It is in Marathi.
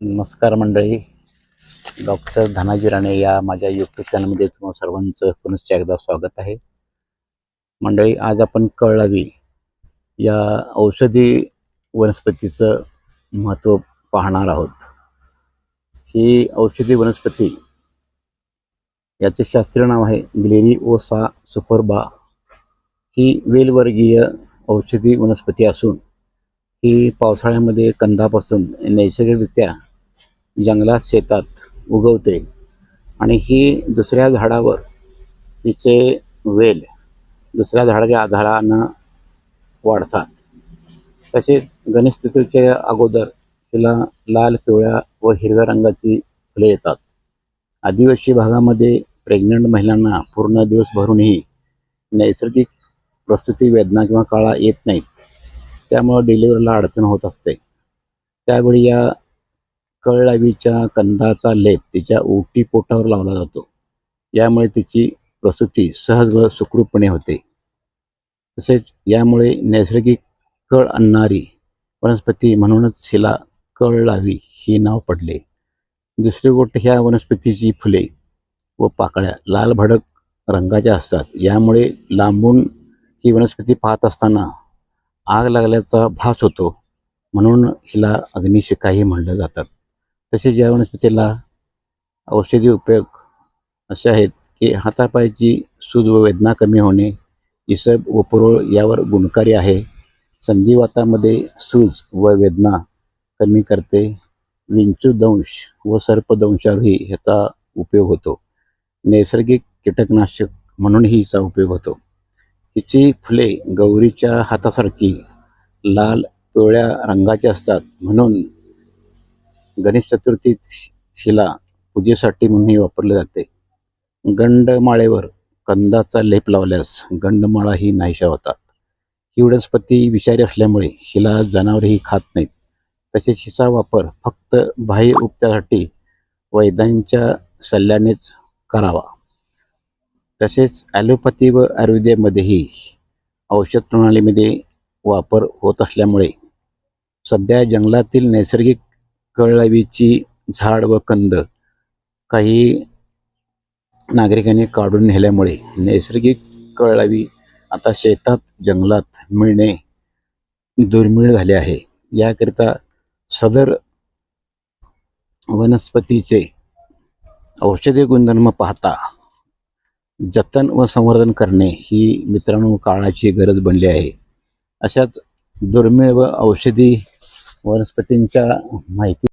नमस्कार मंडळी. डॉक्टर धनाजी राणे या माझ्या यूट्यूब चॅनलमध्ये तुम्हाला सर्वांचं पुनश्च एकदा स्वागत आहे. मंडळी आज आपण कळलावी या औषधी वनस्पतीचं महत्त्व पाहणार आहोत. ही औषधी वनस्पती याचे शास्त्रीय नाव आहे ग्लेरी ओसा सुपरबा. ही वेलवर्गीय औषधी वनस्पती असून ही पावसाळ्यामध्ये कंदापासून नैसर्गिकरित्या जंगलात शेतात उगवते. आणि ही दुसऱ्या झाडावर तिचे वेल दुसऱ्या झाडाच्या आधारानं वाढतात. तसेच गणेश चतुर्थीच्या अगोदर तिला लाल पिवळ्या व हिरव्या रंगाची फुले येतात. आदिवासी भागामध्ये प्रेग्नंट महिलांना पूर्ण दिवस भरूनही नैसर्गिक प्रस्तुती वेदना किंवा काळा येत नाहीत. त्यामुळं डिलिव्हरीला अडचण होत असते. त्यावेळी या कळलावीच्या कंदाचा लेप तिच्या ओटी पोटावर लावला जातो. यामुळे तिची प्रसूती सहज व सुखरूपपणे होते. तसेच यामुळे नैसर्गिक कळ आणणारी वनस्पती म्हणूनच हिला कळ लावी ही नाव पडले. दुसरी गोष्ट ह्या वनस्पतीची फुले व पाकळ्या लाल भडक रंगाच्या असतात. यामुळे लांबून ही वनस्पती पाहत असताना आग लागल्याचा भास होतो म्हणून हिला अग्निशिखाही म्हणलं जातात तसेच या वनस्पतीला औषधी उपयोग असे आहेत की हातापायची सूज व वेदना कमी होणे इसब व पुरोळ यावर गुणकारी आहे. संधिवातामध्ये सूज व वेदना कमी करते. विंचूदंश व सर्पदंशावरही ह्याचा उपयोग होतो. नैसर्गिक कीटकनाशक म्हणूनही हिचा उपयोग होतो. हिची फुले गौरीच्या हातासारखी लाल पिवळ्या रंगाची असतात म्हणून गणेश चतुर्थीत शिला पूजेसाठी म्हणूनही वापरले जाते. गंडमाळेवर कंदाचा लेप लावल्यास गंडमाळाही नाहीशा होतात. ही वनस्पती विषारी असल्यामुळे हिला जनावरही खात नाहीत. तसेच हिचा वापर फक्त बाह्य उपचारासाठी वैद्यांच्या सल्ल्यानेच करावा. तसेच ॲलोपॅथी व आयुर्वेदामध्येही औषध प्रणालीमध्ये वापर होत असल्यामुळे सध्या जंगलातील नैसर्गिक कळलावीची झाड व कंद काही नागरिकांनी काढून नेल्यामुळे नैसर्गिक कळलावी आता शेतात जंगलात मिळणे दुर्मिळ झाले आहे. याकरिता सदर वनस्पतीचे औषधी गुणधर्म पाहता जतन व संवर्धन करणे ही मित्रांनो काळाची गरज बनली आहे. अशाच दुर्मिळ व औषधी वनस्पतींच्या माहिती